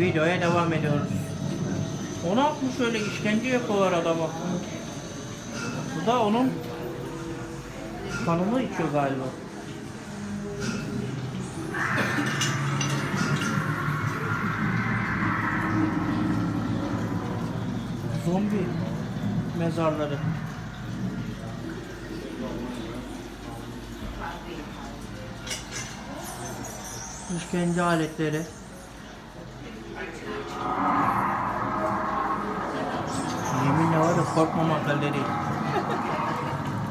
Videoya devam ediyoruz. Onu atmış öyle işkence yapıyorlar adama. Bu da onun kanını içiyor galiba. Zombi mezarları. İşkence aletleri. Korkmamak halleri.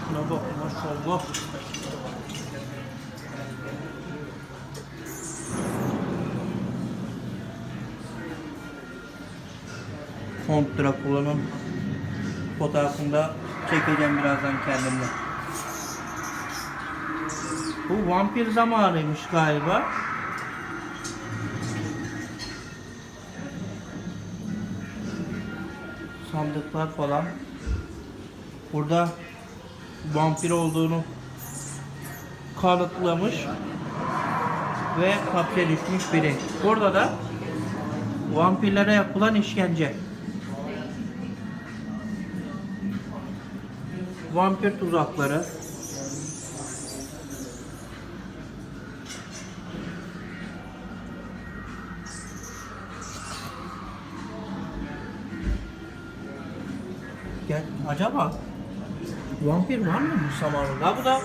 Şuna bak maşallah. Kont Drakula'nın fotoğrafını da çekeceğim birazdan kendimle. Bu vampir zamanıymış galiba. Sandıklar falan. Burada vampir olduğunu kanıtlamış ve hapse düşmüş biri. Burada da vampirlere yapılan işkence. Vampir tuzakları. Gel, acaba vampir var mı bu zamanında? Bu da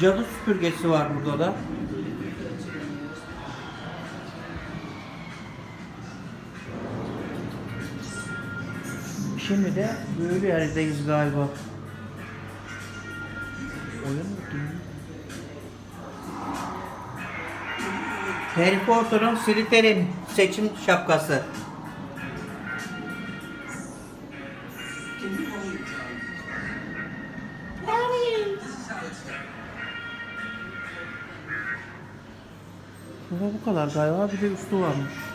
cadı süpürgesi var burada da. Şimdi de böyle yerdeyiz galiba. Oyun mu? Harry Potter'ın Slytherin seçim şapkası. Bu bu kadar galiba bir de üstü varmış.